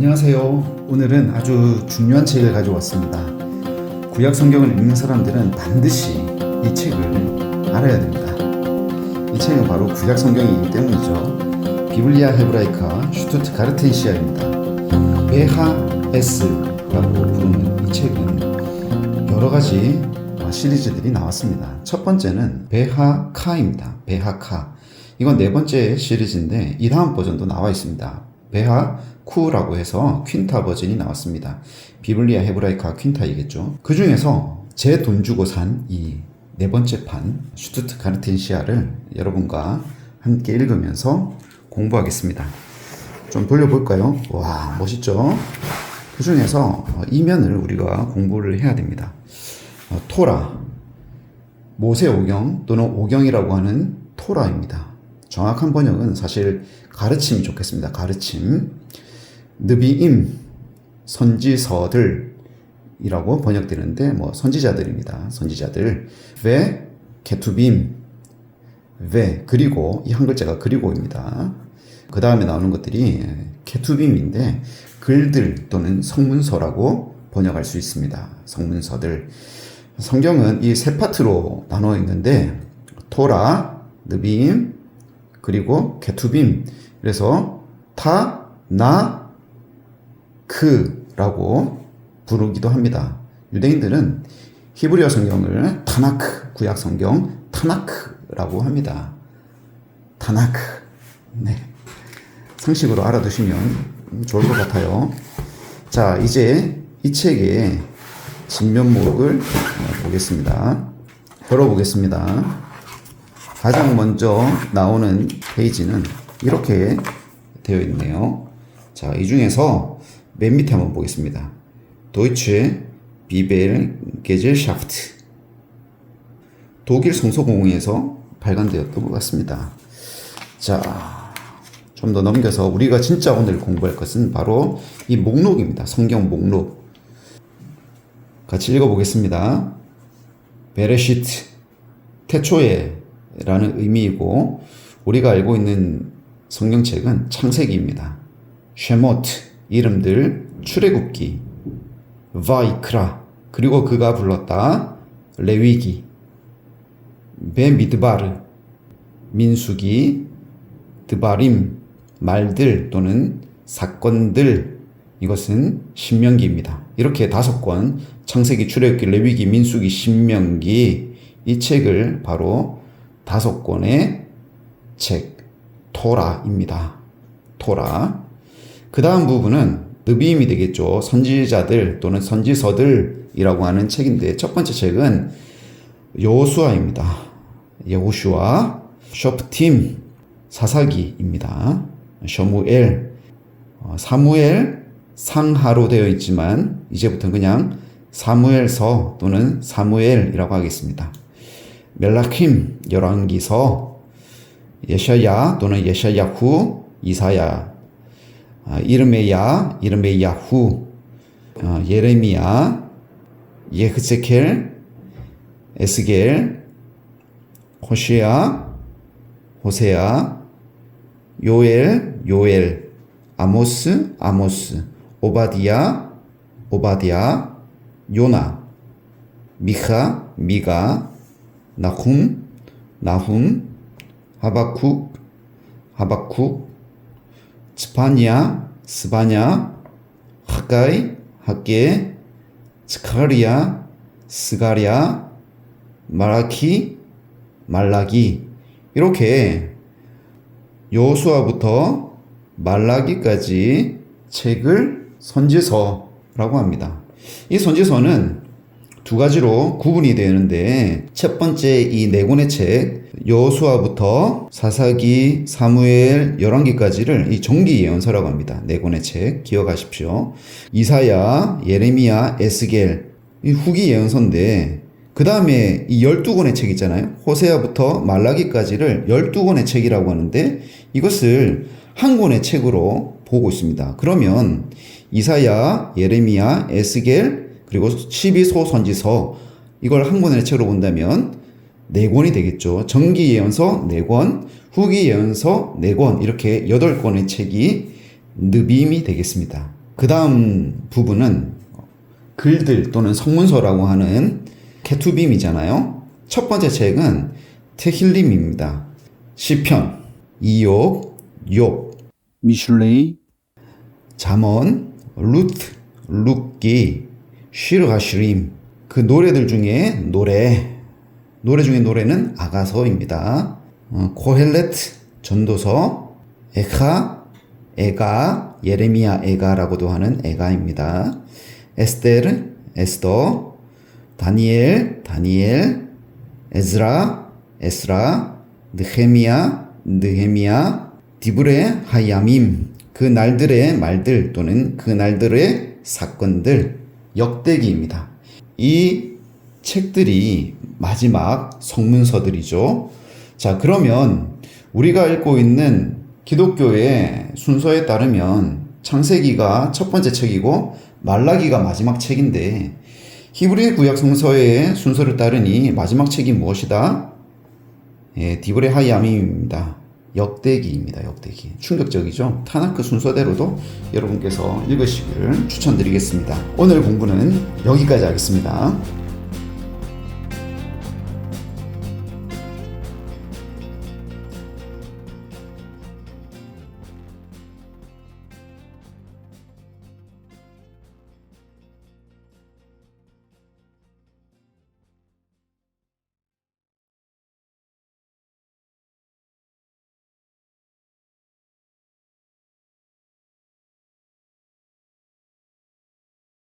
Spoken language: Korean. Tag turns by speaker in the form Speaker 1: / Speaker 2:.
Speaker 1: 안녕하세요. 오늘은 아주 중요한 책을 가져왔습니다. 구약 성경을 읽는 사람들은 반드시 이 책을 알아야 됩니다. 이 책은 바로 구약 성경이기 때문이죠. 비블리아 헤브라이카 슈투트 가르텐시아입니다. 베하에스라고 부르는 이 책은 여러 가지 시리즈들이 나왔습니다. 첫 번째는 베하카입니다. 베하카. 이건 네 번째 시리즈인데 이 다음 버전도 나와 있습니다. 베하 쿠라고 해서 퀸타 버전이 나왔습니다. 비블리아 헤브라이카 퀸타이겠죠. 그 중에서 제 돈 주고 산 이 네 번째 판 슈투트 가르텐시아를 여러분과 함께 읽으면서 공부하겠습니다. 좀 돌려볼까요? 와 멋있죠? 그 중에서 이면을 우리가 공부를 해야 됩니다. 어, 토라, 모세 오경 또는 오경이라고 하는 토라입니다. 정확한 번역은 사실 가르침이 좋겠습니다. 가르침. 느비임, 선지서들이라고 번역되는데 뭐 선지자들입니다. 선지자들. 왜 게투빔, 왜 그리고 이 한 글자가 그리고입니다. 그 다음에 나오는 것들이 케투빔인데 글들 또는 성문서라고 번역할 수 있습니다. 성문서들. 성경은 이 세 파트로 나눠 있는데 토라, 느빔, 그리고 케투빔. 그래서 타, 나, 크라고 부르기도 합니다. 유대인들은 히브리어 성경을 타나크, 구약 성경 타나크라고 합니다. 타나크. 네. 상식으로 알아두시면 좋을 것 같아요. 자, 이제 이 책의 진면목을 보겠습니다. 열어보겠습니다. 가장 먼저 나오는 페이지는 이렇게 되어 있네요. 자, 이 중에서 맨 밑에 한번 보겠습니다. Deutsche Bibel Gesellschaft. 독일 성서공회에서 발간되었던 것 같습니다. 자, 좀 더 넘겨서 우리가 진짜 오늘 공부할 것은 바로 이 목록입니다. 성경 목록. 같이 읽어보겠습니다. 베레시트, 태초에 라는 의미이고, 우리가 알고 있는 성경책은 창세기입니다. 쉐모트, 이름들, 출애굽기, 바이크라, 그리고 그가 불렀다, 레위기, 베미드바르, 민수기, 드바림, 말들 또는 사건들, 이것은 신명기입니다. 이렇게 다섯 권, 창세기, 출애굽기, 레위기, 민수기, 신명기, 이 책을 바로 다섯 권의 책, 토라입니다. 토라. 그 다음 부분은 느비임이 되겠죠. 선지자들 또는 선지서들이라고 하는 책인데 첫 번째 책은 여호수아입니다. 여호슈아, 쇼프팀, 사사기입니다. 셔무엘, 어, 사무엘, 상하로 되어 있지만 이제부터는 그냥 사무엘서 또는 사무엘이라고 하겠습니다. 멜라킴, 열왕기서, 예샤야 또는 예샤야후, 이사야, 아, 이름의 야, 이름의 야후, 어, 예레미야, 예흐세켈, 에스겔, 호시야, 호세야, 요엘, 요엘, 아모스, 아모스, 오바디야, 오바디야, 요나, 미카, 미가, 나훔, 나훔, 하바쿡, 하바쿡, 스파냐, 스바냐, 하가이, 하게, 스카리아, 스가리아, 마라키, 말라기 이렇게 여호수아부터 말라기까지 책을 선지서라고 합니다. 이 선지서는 두 가지로 구분이 되는데 첫 번째 이 네 권의 책 여호수아부터 사사기, 사무엘, 열왕기까지를 이 정기 예언서라고 합니다. 네 권의 책 기억하십시오. 이사야, 예레미야, 에스겔 이 후기 예언서인데 그 다음에 이 12권의 책 있잖아요. 호세아부터 말라기까지를 12권의 책이라고 하는데 이것을 한 권의 책으로 보고 있습니다. 그러면 이사야, 예레미야, 에스겔, 그리고 12소 선지서 이걸 한 권의 책으로 본다면 네 권이 되겠죠. 정기 예언서 네 권, 후기 예언서 네 권, 이렇게 여덟 권의 책이 느빔이 되겠습니다. 그 다음 부분은 글들 또는 성문서라고 하는 케투빔이잖아요. 첫 번째 책은 테힐림입니다. 시편, 이욕, 욥,
Speaker 2: 미슐레이,
Speaker 1: 잠언, 루트, 룻기, 쉬르가시림 그 노래들 중에 노래 노래 중에 노래는 아가서입니다. 어, 코헬레트 전도서, 에카, 에가, 예레미야 에가라고도 하는 에가입니다. 에스테르, 에스더, 다니엘, 다니엘, 에즈라, 에스라, 느헤미야, 느헤미야, 디브레, 하야밈 그 날들의 말들 또는 그 날들의 사건들 역대기입니다. 이 책들이 마지막 성문서들이죠. 자, 그러면 우리가 읽고 있는 기독교의 순서에 따르면 창세기가 첫 번째 책이고 말라기가 마지막 책인데 히브리 구약 성서의 순서를 따르니 마지막 책이 무엇이다? 예, 디브레 하야밈입니다. 역대기입니다. 역대기. 충격적이죠? 타나크 순서대로도 여러분께서 읽으시기를 추천드리겠습니다. 오늘 공부는 여기까지 하겠습니다.